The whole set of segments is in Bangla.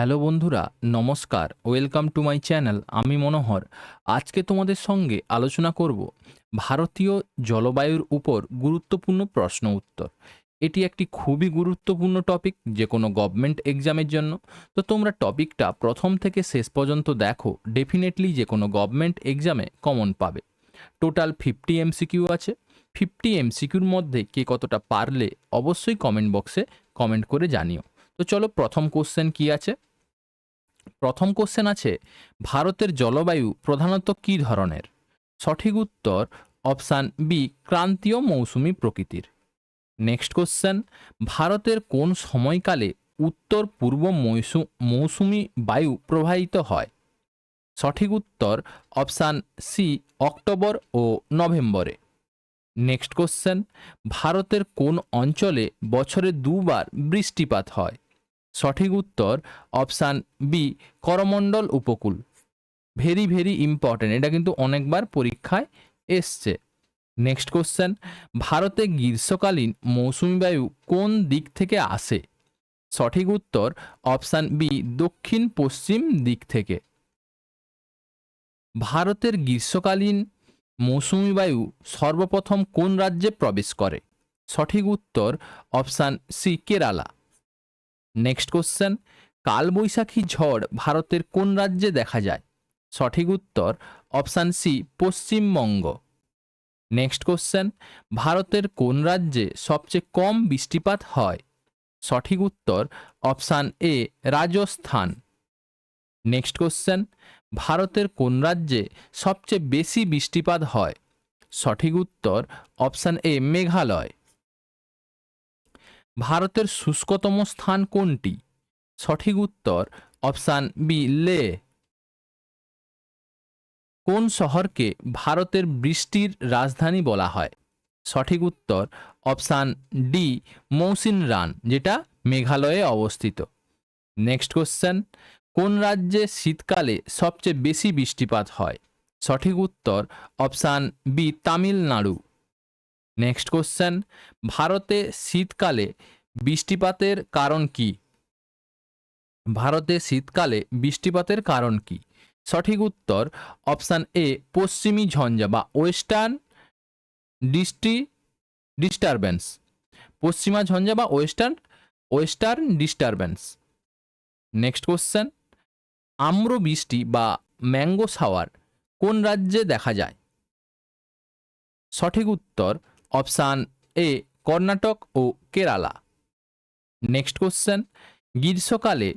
হ্যালো বন্ধুরা, নমস্কার। ওয়েলকাম টু মাই চ্যানেল, আমি মনোহর। আজকে তোমাদের সঙ্গে আলোচনা করব ভারতীয় জলবায়ুর উপর গুরুত্বপূর্ণ প্রশ্ন উত্তর। এটি একটি খুবই গুরুত্বপূর্ণ টপিক যে কোনো গভর্নমেন্ট এক্সামের জন্য। তো তোমরা টপিকটা প্রথম থেকে শেষ পর্যন্ত দেখো, ডেফিনেটলি যে কোনো গভর্নমেন্ট এক্সামে কমন পাবে। টোটাল ফিফটি এমসিকিউ আছে। ফিফটি এমসিকিউর মধ্যে কে কতটা পারলে অবশ্যই কমেন্ট বক্সে কমেন্ট করে জানিও। তো চলো প্রথম কোশ্চেন কি আছে? প্রথম কোশ্চেন আছে, ভারতের জলবায়ু প্রধানত কি ধরনের? সঠিক উত্তর অপশান বি ক্রান্তীয় মৌসুমি প্রকৃতির। নেক্সট কোশ্চেন ভারতের কোন সময়কালে উত্তর পূর্ব মৌসু, মৌসুমি বায়ু প্রবাহিত হয়? সঠিক উত্তর অপশান সি অক্টোবর ও নভেম্বরে। নেক্সট কোশ্চেন ভারতের কোন অঞ্চলে বছরে দুবার বৃষ্টিপাত হয়? সঠিক উত্তর অপশান বি, করমণ্ডল উপকূল। ভেরি ভেরি ইম্পর্টেন্ট এটা কিন্তু অনেকবার পরীক্ষায় এসছে। নেক্সট কোশ্চেন ভারতে গ্রীষ্মকালীন মৌসুমি বায়ু কোন দিক থেকে আসে? সঠিক উত্তর অপশান বি, দক্ষিণ পশ্চিম দিক থেকে। ভারতের গ্রীষ্মকালীন মৌসুমি বায়ু সর্বপ্রথম কোন রাজ্যে প্রবেশ করে? সঠিক উত্তর option C, Kerala. Next question কালবৈশাখী ঝড় ভারতের কোন রাজ্যে দেখা যায়? সঠিক উত্তর option C Paschimbanga. Next question ভারতের কোন রাজ্যে সবচেয়ে কম বৃষ্টিপাত হয়? সঠিক উত্তর option A Rajasthan. Next question ভারতের কোন রাজ্যে সবচেয়ে বেশি বৃষ্টিপাত হয়? সঠিক উত্তর অপশান এ মেঘালয়। ভারতের শুষ্কতম স্থান কোনটি? সঠিক উত্তর, অপশান বি, লে। কোন শহরকে ভারতের বৃষ্টির রাজধানী বলা হয়? সঠিক উত্তর, অপশান ডি মৌসিনরান যেটা মেঘালয়ে অবস্থিত। নেক্সট কোশ্চেন, কোন রাজ্যে শীতকালে সবচেয়ে বেশি বৃষ্টিপাত হয়? সঠিক উত্তর, option B, Tamil Nadu. Next question ভারতে শীতকালে বৃষ্টিপাতের কারণ কি? ভারতে শীতকালে বৃষ্টিপাতের কারণ কি? সঠিক উত্তর অপশান এ, পশ্চিমী ঝঞ্ঝা বা ওয়েস্টার্ন ডিস্ট্রি ডিস্টারবেন্স। পশ্চিমা ঝঞ্ঝা বা western western disturbance. Next question আম্র বৃষ্টি বা ম্যাঙ্গো শাওয়ার কোন রাজ্যে দেখা যায়? সঠিক উত্তর অপশান এ, কর্ণাটক ও কেরালা। নেক্সট কোশ্চেন, গ্রীষ্মকালে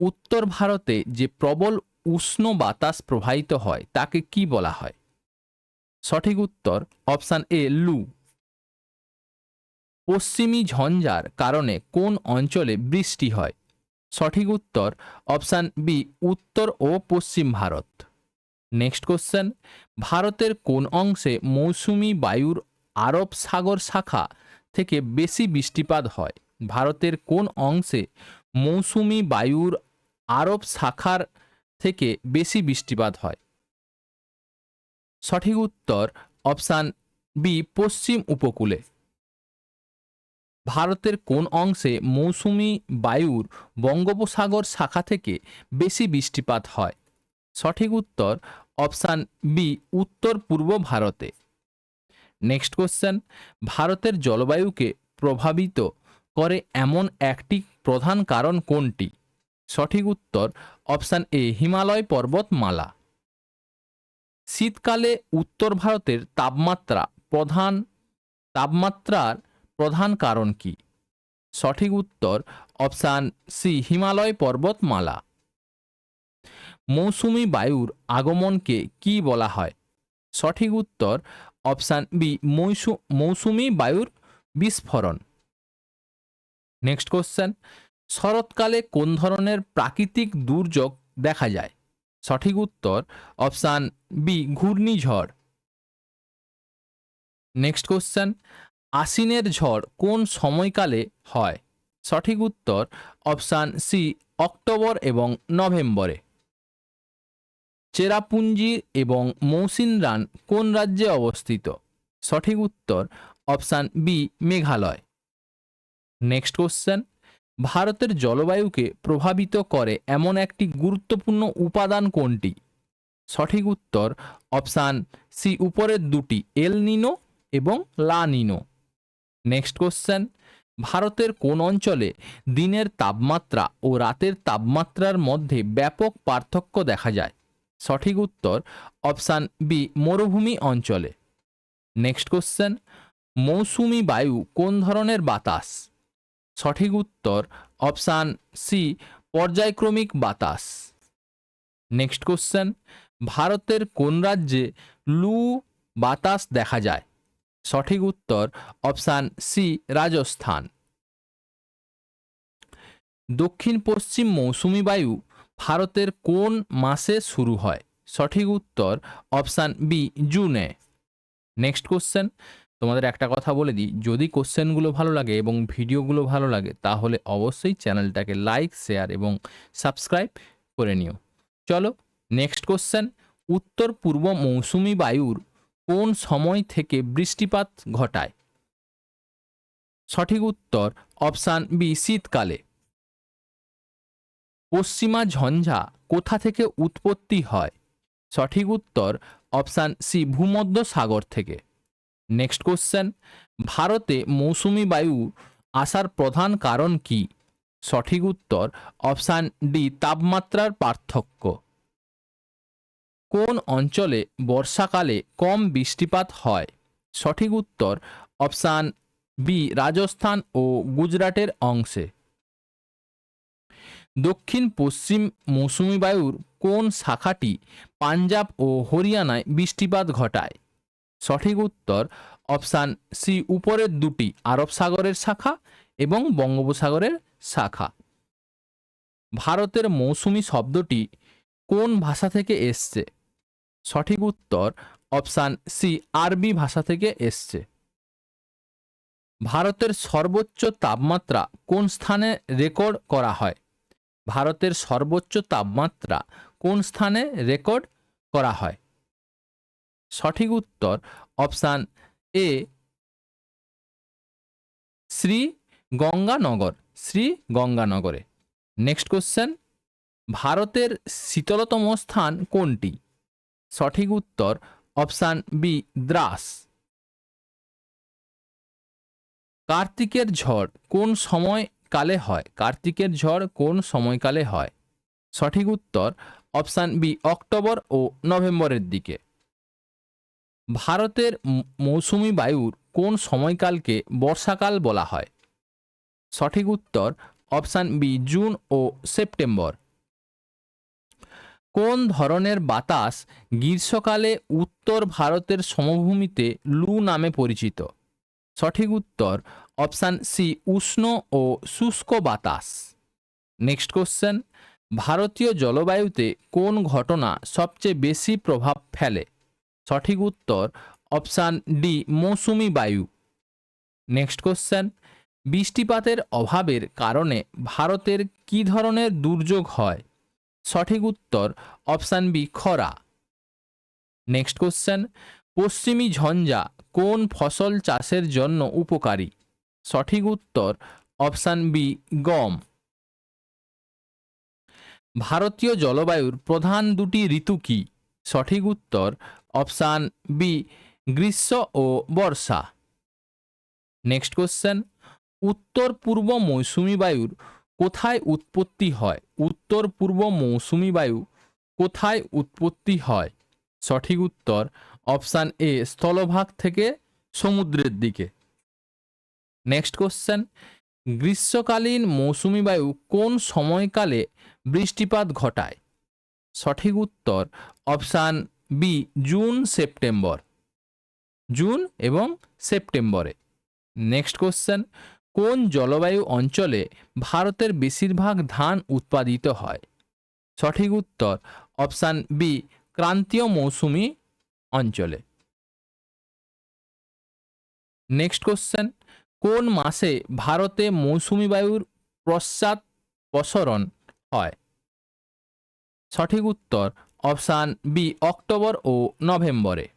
উত্তর ভারতে যে প্রবল উষ্ণ বাতাস প্রবাহিত হয়, তাকে কি বলা হয়? সঠিক উত্তর, অপশান এ, লু। পশ্চিমী ঝঞ্ঝার কারণে কোন অঞ্চলে বৃষ্টি হয়? সঠিক উত্তর, অপশান বি, উত্তর ও পশ্চিম ভারত। নেক্সট কোশ্চেন ভারতের কোন অংশে মৌসুমি বায়ুর আরব সাগর শাখা থেকে বেশি বৃষ্টিপাত হয়? ভারতের কোন অংশে মৌসুমি বায়ুর আরব শাখার থেকে বেশি বৃষ্টিপাত হয়? সঠিক উত্তর অপশান বি পশ্চিম উপকূলে। ভারতের কোন অংশে মৌসুমি বায়ুর বঙ্গোপসাগর শাখা থেকে বেশি বৃষ্টিপাত হয়? সঠিক উত্তর অপশান বি, উত্তর পূর্ব ভারতে। নেক্সট কোশ্চেন, ভারতের জলবায়ুকে প্রভাবিত করে এমন একটি প্রধান কারণ কোনটি? সঠিক উত্তর, অপশান এ, হিমালয় পর্বতমালা। শীতকালে উত্তর ভারতের তাপমাত্রা প্রধান, তাপমাত্রার প্রধান কারণ কি? সঠিক উত্তর, অপশান সি, হিমালয় পর্বতমালা। মৌসুমি বায়ুর আগমনকে কি বলা হয়? সঠিক উত্তর অপশান বি মৌসু, মৌসুমি বায়ুর বিস্ফোরণ। নেক্সট কোশ্চেন, শরৎকালে কোন ধরনের প্রাকৃতিক দুর্যোগ দেখা যায়? সঠিক উত্তর অপশান বি ঘূর্ণিঝড়। নেক্সট কোশ্চেন, আশ্বিনের ঝড় কোন সময়কালে হয়? সঠিক উত্তর অপশান সি অক্টোবর এবং নভেম্বরে। চেরাপুঞ্জি এবং মৌসিনরান কোন রাজ্যে অবস্থিত? সঠিক উত্তর option B, Meghalaya. Next question. ভারতের জলবায়ুকে প্রভাবিত করে এমন একটি গুরুত্বপূর্ণ উপাদান কোনটি? সঠিক উত্তর অপশান সি, উপরের দুটি, এল নিনো এবং লা নিনো। Next question. ভারতের কোন অঞ্চলে দিনের তাপমাত্রা ও রাতের তাপমাত্রার মধ্যে ব্যাপক পার্থক্য দেখা যায়? সঠিক উত্তর অপশান বি মরুভূমি অঞ্চলে। নেক্সট কোশ্চেন মৌসুমি বায়ু কোন ধরনের বাতাস? সঠিক উত্তর অপশান সি পর্যায়ক্রমিক বাতাস। নেক্সট কোশ্চেন ভারতের কোন রাজ্যে লু বাতাস দেখা যায়? সঠিক উত্তর অপশান সি রাজস্থান। দক্ষিণ পশ্চিম মৌসুমি বায়ু ভারতের কোন মাসে শুরু হয়? সঠিক উত্তর অপশান বি জুনে। নেক্সট কোশ্চেন তোমাদের একটা কথা বলে দিই। যদি কোশ্চেনগুলো ভালো লাগে এবং ভিডিওগুলো ভালো লাগে, তাহলে অবশ্যই চ্যানেলটাকে লাইক, শেয়ার এবং সাবস্ক্রাইব করে নিও। চলো নেক্সট কোশ্চেন উত্তর পূর্ব মৌসুমি বায়ুর কোন সময় থেকে বৃষ্টিপাত ঘটায়? সঠিক উত্তর অপশান বি শীতকালে। পশ্চিমা ঝঞ্ঝা কোথা থেকে উৎপত্তি হয়? সঠিক উত্তর অপশান সি ভূমধ্য সাগর থেকে। নেক্সট কোশ্চেন, ভারতে মৌসুমি বায়ু আসার প্রধান কারণ কি? সঠিক উত্তর অপশান ডি তাপমাত্রার পার্থক্য। কোন অঞ্চলে বর্ষাকালে কম বৃষ্টিপাত হয়? সঠিক উত্তর অপশান বি রাজস্থান ও গুজরাটের অংশে। দক্ষিণ পশ্চিম মৌসুমি বায়ুর কোন শাখাটি পাঞ্জাব ও হরিয়ানায় বৃষ্টিপাত ঘটায়? সঠিক উত্তর অপশান সি উপরের দুটি আরব সাগরের শাখা এবং বঙ্গোপসাগরের শাখা। ভারতের মৌসুমি শব্দটি কোন ভাষা থেকে এসছে? সঠিক উত্তর অপশান সি আরবি ভাষা থেকে এসছে। ভারতের সর্বোচ্চ তাপমাত্রা কোন স্থানে রেকর্ড করা হয়? ভারতের সর্বোচ্চ তাপমাত্রা কোন স্থানে রেকর্ড করা হয়? সঠিক উত্তর অপশান এ শ্রী গঙ্গানগর শ্রী গঙ্গানগরে নেক্সট কোশ্চেন, ভারতের শীতলতম স্থান কোনটি? সঠিক উত্তর অপশান বি, দ্রাস। কার্তিকের ঝড় কোন সময়কালে হয়। কার্তিকের ঝড় কোন সময়কালে হয়? সঠিক উত্তর অপশান বি, অক্টোবর ও নভেম্বরের দিকে। ভারতের মৌসুমি বায়ুর কোন সময়কালকে বর্ষাকাল বলা হয়? সঠিক উত্তর অপশান বি, জুন ও সেপ্টেম্বর। কোন ধরনের বাতাস গ্রীষ্মকালে উত্তর ভারতের সমভূমিতে লু নামে পরিচিত? সঠিক উত্তর অপশান সি, উষ্ণ ও শুষ্ক বাতাস। নেক্সট কোশ্চেন, ভারতীয় জলবায়ুতে কোন ঘটনা সবচেয়ে বেশি প্রভাব ফেলে? সঠিক উত্তর, অপশান ডি, মৌসুমি বায়ু। নেক্সট কোশ্চেন, বৃষ্টিপাতের অভাবের কারণে ভারতের কী ধরনের দুর্যোগ হয়? সঠিক উত্তর, অপশান বি, খরা। নেক্সট কোশ্চেন, পশ্চিমী ঝঞ্ঝা কোন ফসল চাষের জন্য উপকারী? সঠিক উত্তর অপশান বি, গম। ভারতীয় জলবায়ুর প্রধান দুটি ঋতু কি? সঠিক উত্তর অপশান বি, গ্রীষ্ম ও বর্ষা। নেক্সট কোশ্চেন, উত্তর পূর্ব মৌসুমি বায়ুর কোথায় উৎপত্তি হয়? উত্তর পূর্ব মৌসুমি বায়ু কোথায় উৎপত্তি হয়? সঠিক উত্তর অপশান এ, স্থলভাগ থেকে সমুদ্রের দিকে। নেক্সট কোশ্চেন গ্রীষ্মকালীন মৌসুমি বায়ু কোন সময়কালে বৃষ্টিপাত ঘটায়? সঠিক উত্তর option B June September June এবং সেপ্টেম্বরে নেক্সট কোশ্চেন কোন জলবায়ু অঞ্চলে ভারতের বেশিরভাগ ধান উৎপাদিত হয়? সঠিক উত্তর অপশান বি ক্রান্তীয় মৌসুমি অঞ্চলে। নেক্সট কোশ্চেন কোন মাসে ভারতে মৌসুমি বায়ুর পশ্চাৎ প্রসরণ হয়? সঠিক উত্তর, অপশান বি, অক্টোবর ও নভেম্বরে।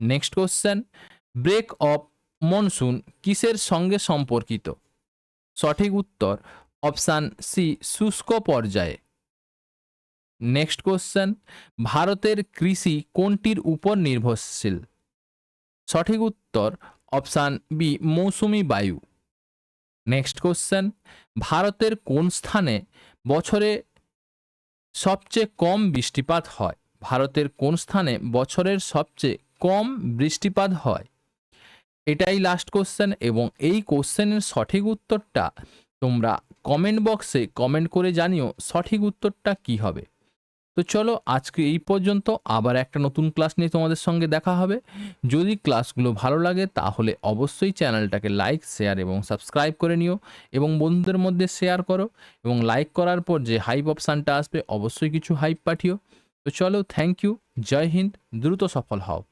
Next question, break of monsoon কিসের সঙ্গে সম্পর্কিত? সঠিক উত্তর, অপশান সি, শুষ্ক পর্যায়ে। নেক্সট কোশ্চেন, ভারতের কৃষি কোনটির উপর নির্ভরশীল? সঠিক উত্তর অপশান বি মৌসুমি বায়ু। নেক্সট কোশ্চেন ভারতের কোন স্থানে বছরে সবচেয়ে কম বৃষ্টিপাত হয়? ভারতের কোন স্থানে বছরের সবচেয়ে কম বৃষ্টিপাত হয়? এটাই লাস্ট কোশ্চেন এবং এই কোশ্চেনের সঠিক উত্তরটা তোমরা কমেন্ট বক্সে কমেন্ট করে জানিও সঠিক উত্তরটা কি হবে। তো চলো আজকে এই পর্যন্ত। আবার একটা নতুন ক্লাস নিয়ে তোমাদের সঙ্গে দেখা হবে। যদি ক্লাসগুলো ভালো লাগে, তাহলে অবশ্যই চ্যানেলটাকে লাইক শেয়ার এবং সাবস্ক্রাইব করে নিও এবং বন্ধুদের মধ্যে শেয়ার করো এবং লাইক করার পর যে হাইপ অপশানটা আসবে, অবশ্যই কিছু হাইপ পাঠিও। তো চলো থ্যাংক ইউ জয় হিন্দ, দ্রুত সফল হও।